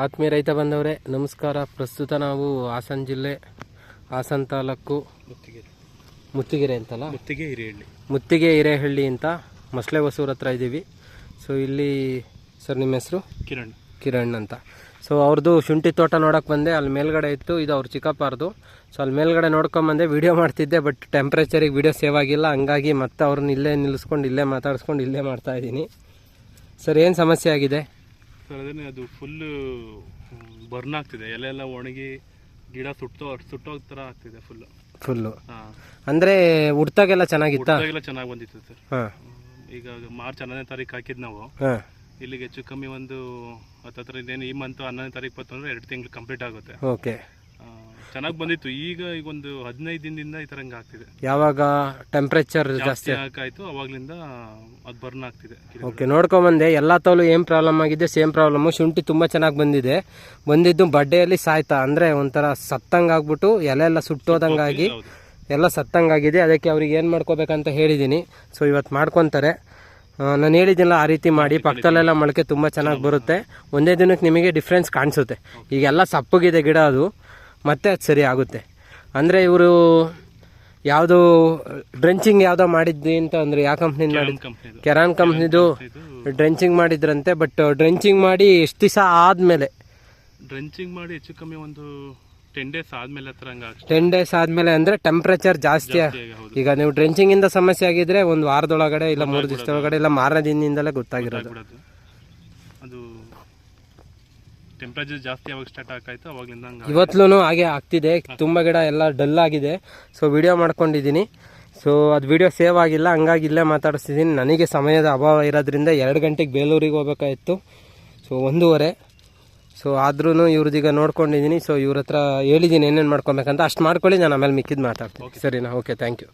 ಆತ್ಮೀಯ ರೈತ ಬಂದವರೇ ನಮಸ್ಕಾರ. ಪ್ರಸ್ತುತ ನಾವು ಹಾಸನ ಜಿಲ್ಲೆ ಹಾಸನ ತಾಲೂಕು ಮುತ್ತಿಗೆ ಮುತ್ತಿಗೆರೆ ಅಂತಲ್ಲ? ಮುತ್ತಿಗೆ ಹಿರೇಹಳ್ಳಿ. ಮುತ್ತಿಗೆ ಹಿರೇಹಳ್ಳಿ ಅಂತ ಮಸ್ಲೆ ಹೊಸೂರ್ ಹತ್ರ ಇದ್ದೀವಿ. ಸೊ ಇಲ್ಲಿ ಸರ್ ನಿಮ್ಮ ಹೆಸರು? ಕಿರಣ್. ಕಿರಣ್ ಅಂತ. ಸೊ ಅವ್ರದ್ದು ಶುಂಠಿ ತೋಟ ನೋಡೋಕೆ ಬಂದೆ. ಅಲ್ಲಿ ಮೇಲ್ಗಡೆ ಇತ್ತು ಇದು ಅವ್ರ ಚಿಕ್ಕಪ್ಪಾರ್ದು. ಸೊ ಅಲ್ಲಿ ಮೇಲ್ಗಡೆ ನೋಡ್ಕೊಂಬಂದೆ ವಿಡಿಯೋ ಮಾಡ್ತಿದ್ದೆ ಬಟ್ ಟೆಂಪ್ರೇಚರಿಗೆ ವಿಡಿಯೋ ಸೇವ್ ಆಗಿಲ್ಲ. ಹಂಗಾಗಿ ಮತ್ತೆ ಅವ್ರನ್ನ ಇಲ್ಲೇ ನಿಲ್ಲಿಸ್ಕೊಂಡು ಇಲ್ಲೇ ಮಾತಾಡಿಸ್ಕೊಂಡು ಇಲ್ಲೇ ಮಾಡ್ತಾ ಇದ್ದೀನಿ. ಸರ್ ಏನು ಸಮಸ್ಯೆ ಆಗಿದೆ? ಸರ್ ಅದು ಫುಲ್ಲು ಬರ್ನ್ ಆಗ್ತಿದೆ. ಎಲೆ ಎಲ್ಲ ಒಣಗಿ ಗಿಡ ಸುಟ್ಟೋ ಸುಟ್ಟೋಗ್ ತರ ಆಗ್ತಿದೆ ಫುಲ್ಲು. ಫುಲ್ಲು. ಹಾಂ. ಅಂದರೆ ಹುಡ್ತಾಗೆಲ್ಲ ಚೆನ್ನಾಗಿತ್ತಾ? ಎಲ್ಲ ಚೆನ್ನಾಗಿ ಬಂದಿತ್ತು ಸರ್. ಹಾಂ. ಈಗ ಮಾರ್ಚ್ ಹನ್ನೊಂದನೇ ತಾರೀಕು ಹಾಕಿದ್ ನಾವು. ಹಾಂ. ಇಲ್ಲಿಗೆ ಹೆಚ್ಚು ಕಮ್ಮಿ ಒಂದು ಹತ್ತತ್ರ ಇನ್ನೇನು ಈ ಮಂತ್ ಹನ್ನೊಂದನೇ ತಾರೀಕು ಬಂತು ಅಂದರೆ ಎರಡು ತಿಂಗಳು ಕಂಪ್ಲೀಟ್ ಆಗುತ್ತೆ. ಓಕೆ. ಚೆನ್ನಾಗಿ ಬಂದಿತ್ತು. ಈಗ ಈಗ ಒಂದು ಹದಿನೈದು ದಿನದಿಂದ ಈ ಥರ ಹಂಗೆ ಆಗ್ತಿದೆ. ಯಾವಾಗ ಟೆಂಪ್ರೇಚರ್ ಜಾಸ್ತಿ ಆಯ್ತು ಹಾಕಾಯ್ತು ಅವಾಗ್ಲಿಂದ ಅದು ಬರ್ನ್ ಆಗ್ತಿದೆ ಓಕೆ ನೋಡ್ಕೊಂಬಂದೆ ಎಲ್ಲ ತೋಲು ಏನು ಪ್ರಾಬ್ಲಮ್ ಆಗಿದೆ? ಸೇಮ್ ಪ್ರಾಬ್ಲಮ್ಮು ಶುಂಠಿ ತುಂಬ ಚೆನ್ನಾಗಿ ಬಂದಿದೆ. ಬಂದಿದ್ದು ಬಡ್ಡೆಯಲ್ಲಿ ಸಾಯ್ತಾ. ಅಂದರೆ ಒಂಥರ ಸತ್ತಂಗೆ ಆಗ್ಬಿಟ್ಟು ಎಲೆ ಎಲ್ಲ ಸುಟ್ಟೋದಂಗಾಗಿ ಎಲ್ಲ ಸತ್ತಂಗಾಗಿದೆ. ಅದಕ್ಕೆ ಅವ್ರಿಗೆ ಏನು ಮಾಡ್ಕೋಬೇಕಂತ ಹೇಳಿದ್ದೀನಿ ಸೊ ಇವತ್ತು ಮಾಡ್ಕೊತಾರೆ. ನಾನು ಹೇಳಿದ್ದೀನಲ್ಲ ಆ ರೀತಿ ಮಾಡಿ. ಪಕ್ಕದಲ್ಲೆಲ್ಲ ಮೊಳಕೆ ತುಂಬ ಚೆನ್ನಾಗಿ ಬರುತ್ತೆ. ಒಂದೇ ದಿನಕ್ಕೆ ನಿಮಗೆ ಡಿಫ್ರೆನ್ಸ್ ಕಾಣಿಸುತ್ತೆ. ಈಗೆಲ್ಲ ಸಪ್ಪಗಿದೆ ಗಿಡ ಅದು. ಮತ್ತೆ ಅದು ಸರಿ ಆಗುತ್ತೆ. ಅಂದರೆ ಇವರು ಯಾವುದು ಡ್ರೆಂಚಿಂಗ್ ಯಾವುದೋ ಮಾಡಿದ್ವಿ ಅಂತ ಅಂದರೆ ಯಾವ ಕಂಪ್ನಿನ ಮಾಡಿದ್ದು ಕೆರಾನ್ ಕಂಪ್ನಿದು ಡ್ರೆಂಚಿಂಗ್ ಮಾಡಿದ್ರಂತೆ ಬಟ್ ಡ್ರೆಂಚಿಂಗ್ ಮಾಡಿ ಎಷ್ಟು ದಿವಸ ಆದಮೇಲೆ? ಡ್ರೆಂಚಿಂಗ್ ಮಾಡಿ ಹೆಚ್ಚು ಕಮ್ಮಿ ಒಂದು ಟೆನ್ ಡೇಸ್ ಆದಮೇಲೆ ಹತ್ರ ಟೆನ್ ಡೇಸ್ ಆದಮೇಲೆ ಅಂದರೆ ಟೆಂಪ್ರೇಚರ್ ಜಾಸ್ತಿ ಈಗ ನೀವು ಡ್ರೆಂಚಿಂಗಿಂದ ಸಮಸ್ಯೆ ಆಗಿದ್ರೆ ಒಂದು ವಾರದೊಳಗಡೆ ಇಲ್ಲ ಮೂರು ದಿವಸದೊಳಗಡೆ ಇಲ್ಲ ಮಾರನೇ ದಿನದಿಂದಲೇ ಗೊತ್ತಾಗಿರೋದು ಅದು ಟೆಂಪ್ರೇಚರ್ ಜಾಸ್ತಿ ಯಾವಾಗ ಸ್ಟಾರ್ಟ್ ಆಗಾಯ್ತು ಅವಾಗಲಿಂದ ಹಂಗೆ ಇವತ್ತೂ ಹಾಗೆ ಆಗ್ತಿದೆ ತುಂಬ ಗಿಡ ಎಲ್ಲ ಡಲ್ ಆಗಿದೆ. ಸೊ ವಿಡಿಯೋ ಮಾಡ್ಕೊಂಡಿದ್ದೀನಿ. ಸೊ ಅದು ವಿಡಿಯೋ ಸೇವ್ ಆಗಿಲ್ಲ ಹಂಗಾಗಿ ಇಲ್ಲೇ ಮಾತಾಡಿಸ್ತಿದ್ದೀನಿ. ನನಗೆ ಸಮಯದ ಅಭಾವ ಇರೋದ್ರಿಂದ ಎರಡು ಗಂಟೆಗೆ ಬೇಲೂರಿಗೆ ಹೋಗ್ಬೇಕಾಗಿತ್ತು ಸೊ ಒಂದೂವರೆ. ಸೊ ಆದ್ರೂ ಇವ್ರದೀಗ ನೋಡ್ಕೊಂಡಿದ್ದೀನಿ. ಸೊ ಇವ್ರ ಹತ್ರ ಹೇಳಿದ್ದೀನಿ ಏನೇನು ಮಾಡ್ಕೊಬೇಕಂತ. ಅಷ್ಟು ಮಾಡ್ಕೊಳ್ಳಿ ನಾನು ಆಮೇಲೆ ಮಿಕ್ಕಿದ್ದು ಮಾತಾಡ್ತೀನಿ. ಸರಿನಾ? Okay thank you